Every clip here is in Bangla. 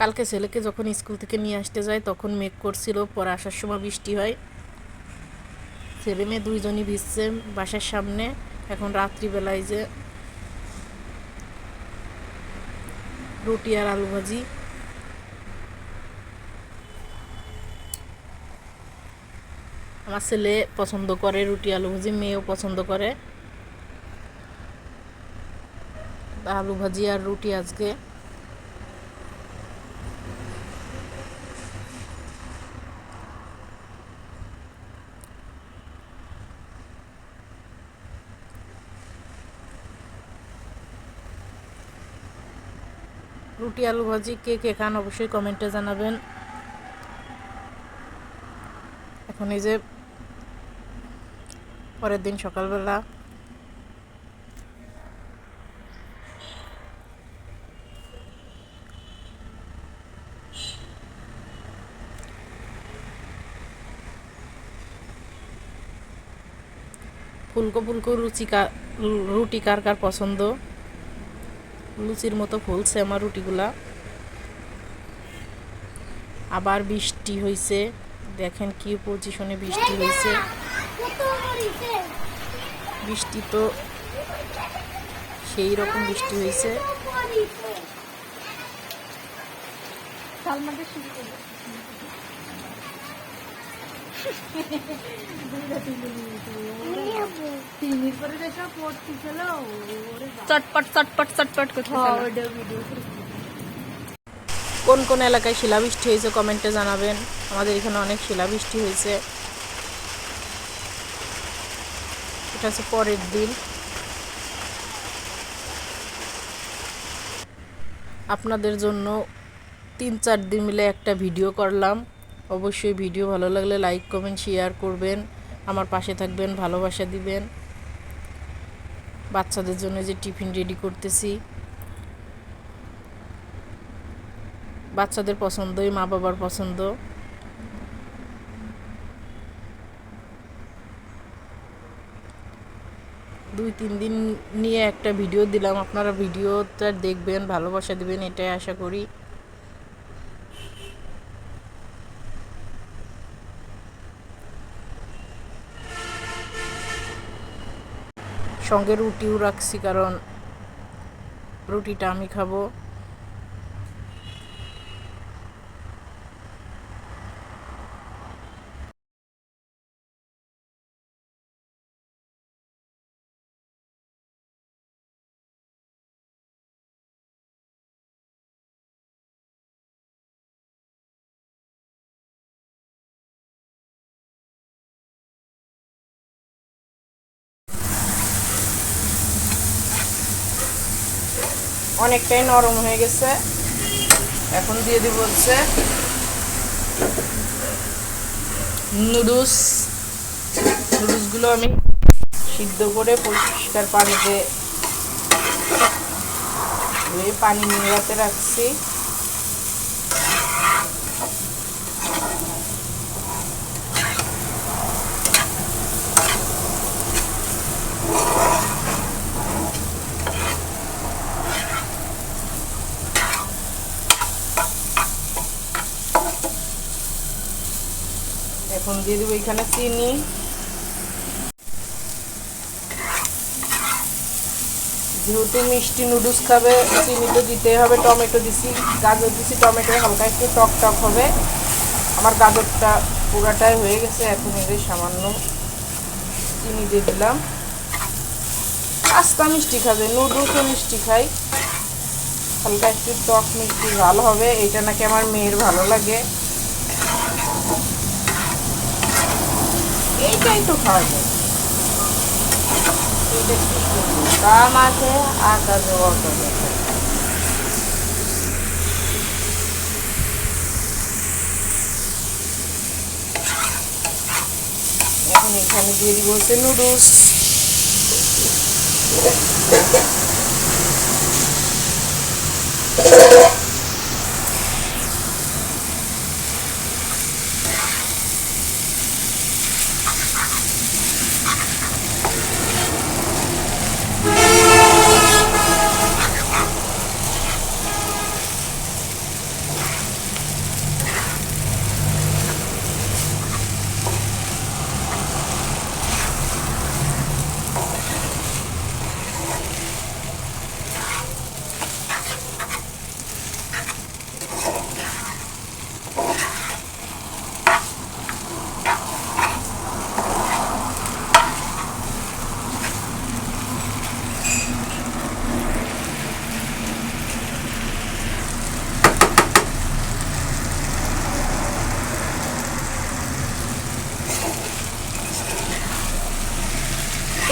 কালকে ছেলেকে যখন স্কুল থেকে নিয়ে আসতে যায়, তখন মেঘ করছিল, পরে আসার সময় বৃষ্টি হয়। ছেলে মেয়ে দুইজনই ভিজছে বাসার সামনে। এখন রাত্রিবেলায় যে রুটি আর আলু ভাজি। আমার ছেলে পছন্দ করে রুটি, আলু ভাজি, মেয়েও পছন্দ করে। আলু ভাজি আর রুটি আজকে। রুটি, আলু ভাজি, কে কে খান অবশ্যই কমেন্টে জানাবেন। এখন এই যে পরের দিন সকালবেলা ফুলকো ফুলকো রুচিকা রুটি কার কার পছন্দ? লুচির মতো ফুলছে আমার রুটিগুলা। আবার বৃষ্টি হয়েছে দেখেন কি পজিশনে বৃষ্টি হয়েছে বৃষ্টি তো সেই রকম বৃষ্টি হয়েছে চটপট চটপট চটপট করতে ভিডিও কোন কোন এলাকায় শিলাবৃষ্টি হয়েছে কমেন্টে জানাবেন। আমাদের এখানে অনেক শিলাবৃষ্টি হয়েছে। এটা হচ্ছে পরের দিন। আপনাদের জন্য তিন চার দিন মিলে একটা ভিডিও করলাম। অবশ্যই ভিডিও ভালো লাগলে লাইক, কমেন্ট, শেয়ার করবেন। আমার পাশে থাকবেন, ভালোবাসা দিবেন। বাচ্চাদের জন্য যে টিফিন রেডি করতেছি। বাচ্চাদের পছন্দই মা বাবার পছন্দ। দুই, তিন দিন নিয়ে একটা ভিডিও দিলাম। আপনারা ভিডিওটা দেখবেন, ভালোবাসা দিবেন, এটাই আশা করি। সঙ্গে রুটিও রাখছি কারণ রুটিটা আমি খাব। অনেকটাই নরম হয়ে গেছে। এখন দিয়ে দিব হচ্ছে নুডলস। নুডলসগুলো আমি সিদ্ধ করে পরিষ্কার পানিতে পানি নিয়ে রাখছি। এখন দিয়ে দেবো এখানে চিনি। যেহেতু মিষ্টি নুডলস খাবে, চিনি তো দিতেই হবে, টমেটো দিছি, গাজর দিছি, টমেটো হালকা একটু টক টক হবে। আমার গাজরটা পুরাটাই হয়ে গেছে, এখন এদের সামান্য চিনি দিয়ে দিলাম। আস্তা মিষ্টি খাবে, নুডলসও মিষ্টি খাই। হালকা একটু টক মিষ্টি ভালো হবে এটা নাকি আমার মেয়ের ভালো লাগে। এইটাই তো খাওয়া যায়। এইটা আর কাজে অত এখন এখানে দিয়ে দিব নুডলস।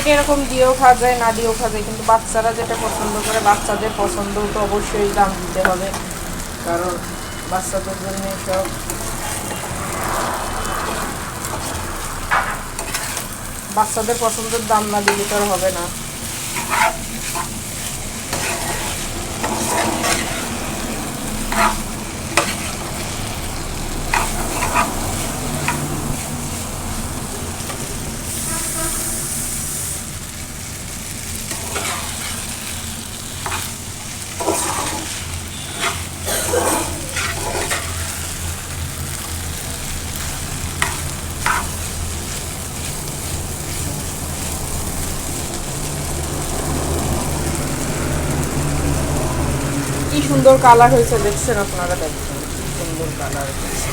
এটা এরকম দিয়েও খাওয়া যায়, না দিয়েও খাওয়া যায়, কিন্তু বাচ্চারা যেটা পছন্দ করে, বাচ্চাদের পছন্দ তো অবশ্যই দাম দিতে হবে। কারণ বাচ্চাদের জন্য সব বাচ্চাদের পছন্দের দাম না দিলে তো হবে না। সুন্দর কালার হয়েছে দেখছেন আপনারা দেখছেন। সুন্দর কালার হয়েছে।